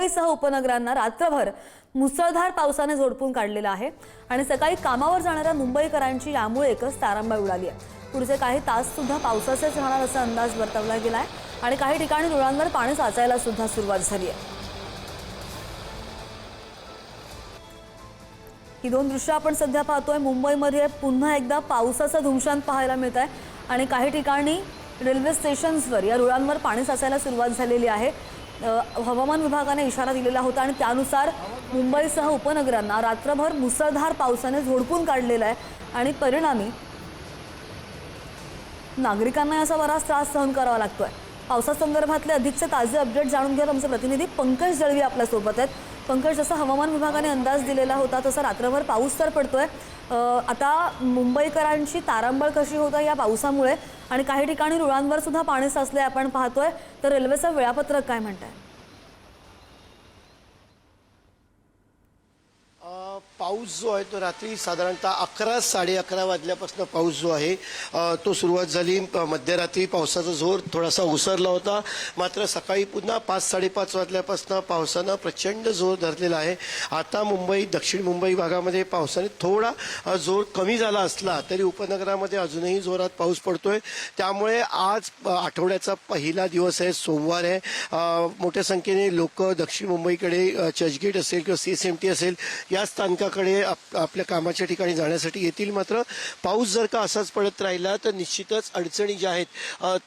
मुंबईसह उपनगरांना रात्रभर मुसळधार पावसाने झोडपून काढलेलं आहे. आणि सकाळी कामावर जाणाऱ्या मुंबईकरांची यामुळे एकच तारांबाई उडाली आहे. पुढचे काही तास सुद्धा पावसाचेच राहणार असा अंदाज वर्तवला गेला आहे आणि काही ठिकाणी रुळांवर पाणी साचायला सुद्धा सुरुवात झाली आहे. ही दोन दृश्य आपण सध्या पाहतोय. मुंबईमध्ये पुन्हा एकदा पावसाचं धुमशान पाहायला मिळत आहे आणि काही ठिकाणी रेल्वे स्टेशन्सवर या रुळांवर पाणी साचायला सुरुवात झालेली आहे. हवामान विभागाने इशारा दिलेला होता आणि त्यानुसार मुंबईसह उपनगरांना रात्रभर मुसळधार पावसाने झोडपून काढलेला आहे आणि परिणामी नागरिकांना याचा बराच त्रास सहन करावा लागतोय. पावसासंदर्भातले अधिकचे ताजे अपडेट जाणून घेत आमचे प्रतिनिधी पंकज दळवी आपल्यासोबत आहेत. पंकज जसं हवामान विभागाने अंदाज दिलेला होता तसा रात्रभर पाऊस तर पडतोय. आता मुंबईकरांची तारांबळ कशी होत आहे या पावसामुळे आणि काही ठिकाणी रुळांवर सुद्धा पाणी साचले आपण पाहतोय तर रेल्वेचं वेळापत्रक काय म्हणत आहे पाऊस जो आहे तो रात्री साधारणतः अकरा साडे अकरा वाजल्यापासून पाऊस जो आहे तो सुरुवात झाली. मध्यरात्री पावसाचा जोर थोडासा ओसरला होता. मात्र सकाळी पुन्हा पाच साडेपाच वाजल्यापासून पावसानं प्रचंड जोर धरलेला आहे. आता मुंबई दक्षिण मुंबई भागामध्ये पावसाने थोडा जोर कमी झाला असला तरी उपनगरामध्ये अजूनही जोरात पाऊस पडतोय. त्यामुळे आज आठवड्याचा पहिला दिवस आहे सोमवार आहे. मोठ्या संख्येने लोक दक्षिण मुंबईकडे चर्चगेट असेल किंवा सी एस एम टी असेल या स्थानकाकडे आप- आपल्या कामाच्या ठिकाणी जाण्यासाठी येतील. मात्र पाऊस जर का असाच पडत राहिला तर निश्चितच अडचणी ज्या आहेत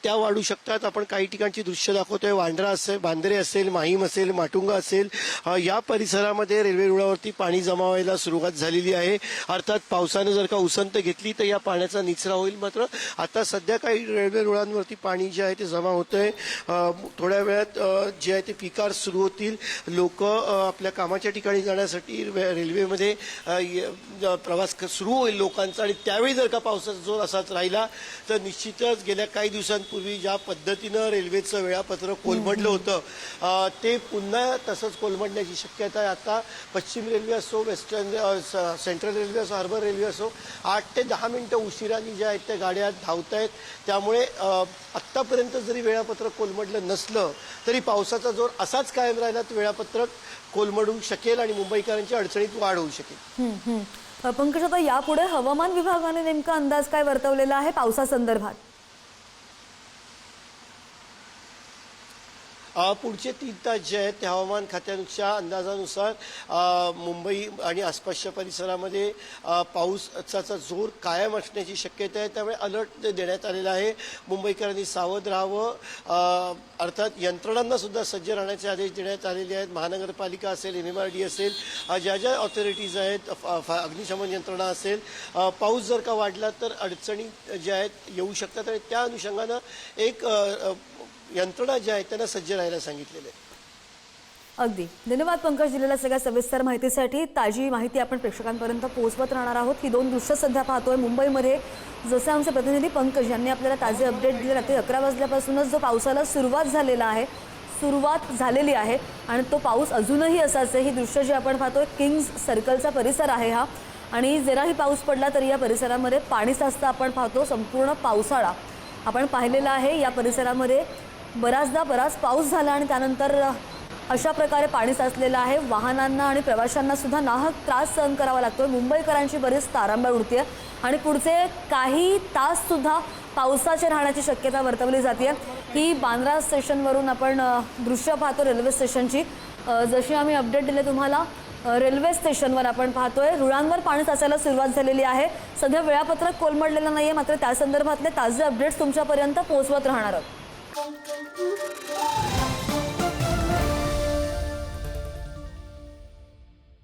त्या वाढू शकतात. आपण काही ठिकाणची दृश्य दाखवतोय. वांद्रा असेल बांद्रे असेल माहीम असेल माटुंगा असेल या परिसरामध्ये रेल्वे रुळावरती पाणी जमा व्हायला सुरुवात झालेली आहे. अर्थात पावसानं जर का उसंत घेतली तर या पाण्याचा निचरा होईल. मात्र आता सध्या काही रेल्वे रुळांवरती पाणी जे आहे ते जमा होतंय. आहे थोड्या वेळात जे आहे ते पिकार सुरू होतील. लोक आपल्या कामाच्या ठिकाणी जाण्यासाठी रेल्वेमध्ये प्रवास सुरू होईल लोकांचा आणि त्यावेळी जर का पावसाचा जोर असाच राहिला तर निश्चितच गेल्या काही दिवसांपूर्वी ज्या पद्धतीनं रेल्वेचं वेळापत्रक कोलमडलं होतं ते पुन्हा तसंच कोलमडण्याची शक्यता आहे. आता पश्चिम रेल्वे असो वेस्टर्न सेंट्रल रेल्वे असो हार्बर रेल्वे असो आठ ते दहा मिनिटं उशिराने ज्या आहेत त्या गाड्या धावत आहेत त्यामुळे आत्तापर्यंत जरी वेळापत्रक कोलमडलं नसलं तरी पावसाचा जोर असाच कायम राहिला तर वेळापत्रक कोलमडू शकेल आणि मुंबईकरांच्या अडचणीत वाढ होऊ शकेल. पंकज आता यापुढे हवामान विभागाने नेमका अंदाज काय वर्तवलेला आहे पावसासंदर्भात? पुढचे तीन तास जे आहेत ते हवामान खात्याच्या अंदाजानुसार मुंबई आणि आसपासच्या परिसरामध्ये पाऊसाचा जोर कायम असण्याची शक्यता आहे. त्यामुळे अलर्ट देण्यात आलेला आहे. मुंबईकरांनी सावध राहावं. अर्थात यंत्रणांना सुद्धा सज्ज राहण्याचे आदेश देण्यात आलेले आहेत. महानगरपालिका असेल एम एम आर डी असेल ज्या ज्या ऑथॉरिटीज आहेत फ- फ- अग्निशमन यंत्रणा असेल पाऊस जर का वाढला तर अडचणी ज्या आहेत येऊ शकतात. आणि त्या अनुषंगानं एक यंत्रणा ज्या आहेत त्यांना सज्ज राहायला सांगितलेलं आहे. अगदी. धन्यवाद पंकज दिलेल्या सगळ्या सविस्तर माहितीसाठी. ताजी माहिती आपण प्रेक्षकांपर्यंत पोहोचवत राहणार आहोत. ही दोन दृश्य सध्या पाहतोय मुंबईमध्ये. जसे आमचे प्रतिनिधी पंकज यांनी आपल्याला ताजे अपडेट दिले रात्री अकरा वाजल्यापासूनच जो पावसाला सुरुवात झालेला आहे सुरुवात झालेली आहे आणि तो पाऊस अजूनही असाच आहे. ही दृश्य जे आपण पाहतोय किंग्ज सर्कलचा परिसर आहे हा. आणि जराही पाऊस पडला तरी या परिसरामध्ये पाणी साचतं आपण पाहतो संपूर्ण पावसाळा आपण पाहिलेला आहे. या परिसरामध्ये बराचदा बराच पाऊस झाला आणि त्यानंतर अशा प्रकारे पाणी साचलेलं आहे. वाहनांना आणि प्रवाशांना सुद्धा नाहक त्रास सहन करावा लागतोय. मुंबईकरांची बरीच तारांबळ उडते आणि पुढचे काही तास सुद्धा पावसाचे राहण्याची शक्यता वर्तवली जाते ही बांद्रा स्टेशनवरून आपण दृश्य पाहतो रेल्वे स्टेशनची. जशी आम्ही अपडेट दिले तुम्हाला रेल्वे स्टेशनवर आपण पाहतोय. रुळांवर पाणी साचायला सुरुवात झालेली आहे. सध्या वेळापत्रक कोलमडलेलं नाही आहे मात्र त्या संदर्भातले ताजे अपडेट्स तुमच्यापर्यंत पोहोचवत राहणार आहोत.